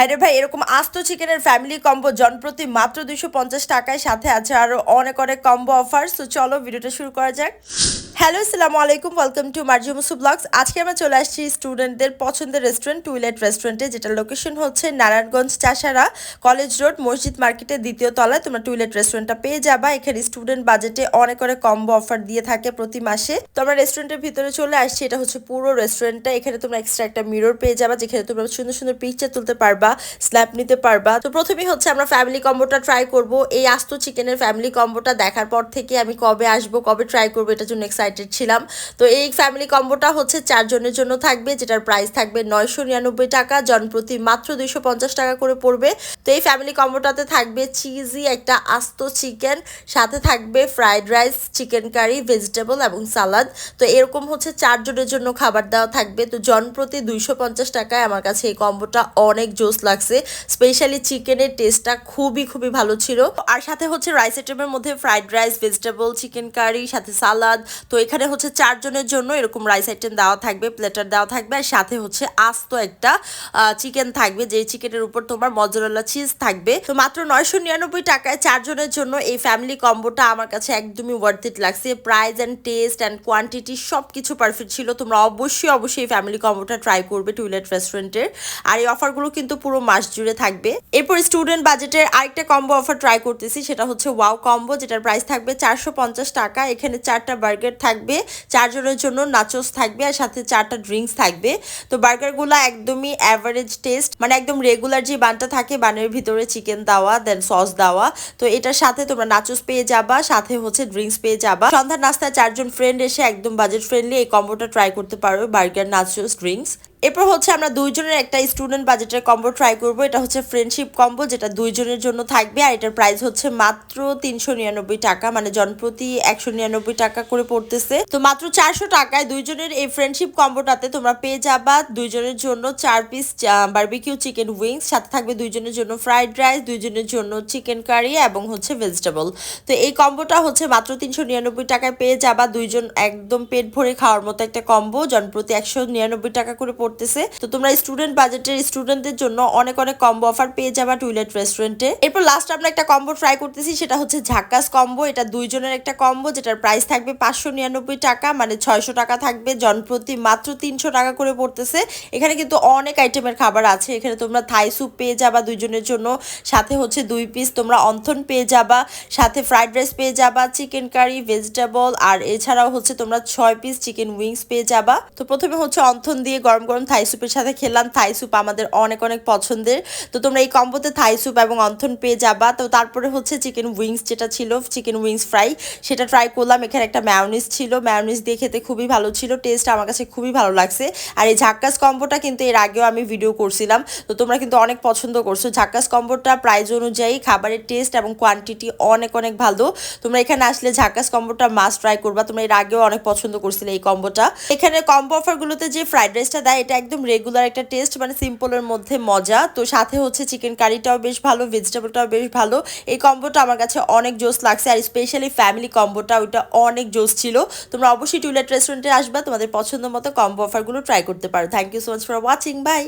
ভাইরে ভাই, এরকম আস্ত চিকেনের ফ্যামিলি কম্বো জনপ্রতি মাত্র পঞ্চাশ টাকায় সাথে আছে আরও অনেক অনেক কম্বো অফার সো চলো ভিডিওটা শুরু করা যাক। হ্যালো, আসসালামু আলাইকুম ওয়েলকাম টু মার্জি মুসু ব্লগস আজকে আমরা চলে আসছি স্টুডেন্টদের পছন্দের রেস্টুরেন্ট টুইলেট রেস্টুরেন্টে যেটা লোকেশন হচ্ছে নারায়ণগঞ্জ চাষারা কলেজ রোড মসজিদ মার্কেটের দ্বিতীয় তলায়। তোমরা টুইলেট রেস্টুরেন্টটা পেয়ে যাবা। এখানে স্টুডেন্ট বাজেটে অনেক অনেক কম্বো অফার দিয়ে থাকে প্রতি মাসে। তোমরা রেস্টুরেন্টের ভিতরে চলে আসছি। এটা হচ্ছে পুরো রেস্টুরেন্টটা এখানে তোমরা এক্সট্রা একটা মিরর পেয়ে যাবা, যেখানে তোমরা সুন্দর সুন্দর পিকচার তুলতে পারবা স্ল্যাপ নিতে পারবা। তো প্রথমেই হচ্ছে আমরা ফ্যামিলি কম্বোটা ট্রাই করব। এই আস্ত চিকেনের ফ্যামিলি কম্বোটা দেখার পর থেকে আমি কবে আসব, কবে ট্রাই করব, এটার জন্য এক্সাইটেড ছিলাম। তো এই ফ্যামিলি কম্বোটা হচ্ছে চারজনের জন্য থাকবে, যেটার প্রাইস থাকবে নয়শো নিরানব্বই টাকা। জনপ্রতি মাত্র দুইশো পঞ্চাশ টাকা করে পড়বে। তো এই ফ্যামিলি কম্বোটাতে থাকবে চিজি একটা আস্ত চিকেন সাথে থাকবে fried rice chicken curry vegetable এবং সালাদ তো এরকম হচ্ছে চারজনের জন্য খাবার দেওয়া থাকবে। তো জনপ্রতি দুইশো পঞ্চাশ টাকায় আমার কাছে এই কম্বোটা অনেক জোস লাগছে। স্পেশালি চিকেনের টেস্টটা খুবই খুবই ভালো ছিল। আর সাথে হচ্ছে রাইস আইটেমের মধ্যে fried rice vegetable chicken curry সাথে সালাদ তো এখানে হচ্ছে চারজনের জন্য এরকম রাইস আইটেম দেওয়া থাকবে প্লেটার দেওয়া থাকবে আর সাথে হচ্ছে আস্ত একটা চিকেন থাকবে যে চিকেনের উপর তোমার মজরেলা চিজ থাকবে। তো মাত্র নয়শো নিরানব্বই টাকায় চারজনের জন্য এই ফ্যামিলি কম্বোটা আমার কাছে একদমই ওয়ার্থ ইট লাগছে। Price and taste and quantity সব কিছু পারফেক্ট ছিল। তোমরা অবশ্যই অবশ্যই এই ফ্যামিলি কম্বোটা ট্রাই করবে টুইলেট রেস্টুরেন্টের আর এই অফারগুলো কিন্তু পুরো মাস জুড়ে থাকবে। এরপর স্টুডেন্ট বাজেটের আরেকটা কম্বো অফার ট্রাই করতেছি, সেটা হচ্ছে ওয়াও কম্বো যেটার প্রাইস থাকবে চারশো পঞ্চাশ টাকা। এখানে চারটা বার্গার থাকবে। চারজনের জন্য নাচোস থাকবে আর সাথে চারটা ড্রিঙ্কস থাকবে। তো বার্গারগুলো একদমই অ্যাভারেজ টেস্ট মানে একদম রেগুলার যে বানটা থাকে, বানের ভিতরে চিকেন দেওয়া দেন সস দেওয়া। তো এটার সাথে তোমরা নাচোস পেয়ে যাবা, সাথে হচ্ছে ড্রিঙ্কস পেয়ে যাবা। সন্ধ্যার নাস্তায় চারজন ফ্রেন্ড এসে একদম বাজেট ফ্রেন্ডলি এই কম্বোটা ট্রাই করতে পারো বার্গার নাচোস ড্রিঙ্কস এরপর হচ্ছে আমরা দুইজনের একটা স্টুডেন্ট বাজেটের কম্বো ট্রাই করব। এটা হচ্ছে ফ্রেন্ডশিপ কম্বো যেটা দুইজনের জন্য থাকবে। আর এটার প্রাইস হচ্ছে মাত্র তিনশো নিরানব্বই টাকা মানে জনপ্রতি একশো নিরানব্বই টাকা করে পড়তেছে। তো মাত্র চারশো টাকায় দুইজনের এই ফ্রেন্ডশিপ কম্বোটাতে তোমরা পেয়ে যাবা দুইজনের জন্য চার পিস বার্বিকিউ চিকেন উইংস সাথে থাকবে দুইজনের জন্য ফ্রাইড রাইস দুইজনের জন্য চিকেন কারি এবং হচ্ছে ভেজিটেবল তো এই কম্বোটা হচ্ছে মাত্র তিনশো নিরানব্বই টাকায় পেয়ে যাবা। দুইজন একদম পেট ভরে খাওয়ার মতো একটা কম্বো জনপ্রতি একশো নিরানব্বই টাকা করে পড়তেছে তো তোমরা স্টুডেন্ট বাজেটের স্টুডেন্টদের জন্য অনেক অনেক কম্বো অফার পেয়ে যাবা টুইলেট রেস্টুরেন্টে এরপর লাস্ট আমরা একটা কম্বো ট্রাই করতেছি, সেটা হচ্ছে ঝাক্কাস কম্বো এটা দুইজনের একটা কম্বো যেটার প্রাইস থাকবে পাঁচশো নিরানব্বই টাকা মানে ছয়শো টাকা থাকবে। জনপ্রতি মাত্র তিনশো টাকা করে পড়তেছে। এখানে কিন্তু অনেক আইটেমের খাবার আছে। এখানে তোমরা থাই স্যুপ পেয়ে যাবা দুইজনের জন্য। সাথে হচ্ছে দুই পিস তোমরা অন্থন পেয়ে যাবা। সাথে ফ্রাইড রাইস পেয়ে যাবা চিকেন কারি ভেজিটেবল আর এছাড়াও হচ্ছে তোমরা ছয় পিস চিকেন উইংস পেয়ে যাবা। তো প্রথমে হচ্ছে অন্থন দিয়ে গরম গরম থাই স্যুপের সাথে খেলাম থাই স্যুপ আমাদের অনেক অনেক পছন্দের। তো তোমরা এই কম্বোতে থাই স্যুপ এবং অন্থন পেয়ে যাবা। তো তারপরে হচ্ছে চিকেন উইংস যেটা ছিল চিকেন উইংস ফ্রাই সেটা ট্রাই করলাম। এখানে একটা ম্যাওনিস ছিল। ম্যাওনিস দিয়ে খেতে খুবই ভালো ছিল। টেস্ট আমার কাছে খুবই ভালো লাগছে। আর এই ঝাক্কাস কম্বোটা কিন্তু এর আগেও আমি ভিডিও করছিলাম। তো তোমরা কিন্তু অনেক পছন্দ করছ। ঝাক্কাস কম্বোটা প্রাইজ অনুযায়ী খাবারের টেস্ট এবং কোয়ান্টিটি অনেক অনেক ভালো। তোমরা এখানে আসলে ঝাক্কাস কম্বোটা মাস্ট ট্রাই করবা। তোমরা এর আগেও অনেক পছন্দ করছিলে এই কম্বোটা এখানে কম্বো অফারগুলোতে যে ফ্রাইড রাইসটা দেয় এটা একদম রেগুলার একটা টেস্ট মানে সিম্পলের মধ্যে মজা। তো সাথে হচ্ছে চিকেন কারিটাও বেশ ভালো ভেজিটেবলটাও বেশ ভালো। এই কম্বোটা আমার কাছে অনেক জোস লাগছে, আর স্পেশালি ফ্যামিলি কম্বোটা ওইটা অনেক জোস ছিল। তোমরা অবশ্যই টুইলেট রেস্টুরেন্টে আসবা, তোমাদের পছন্দ মতো কম্বো অফারগুলো ট্রাই করতে পারো। Thank you so much for watching bye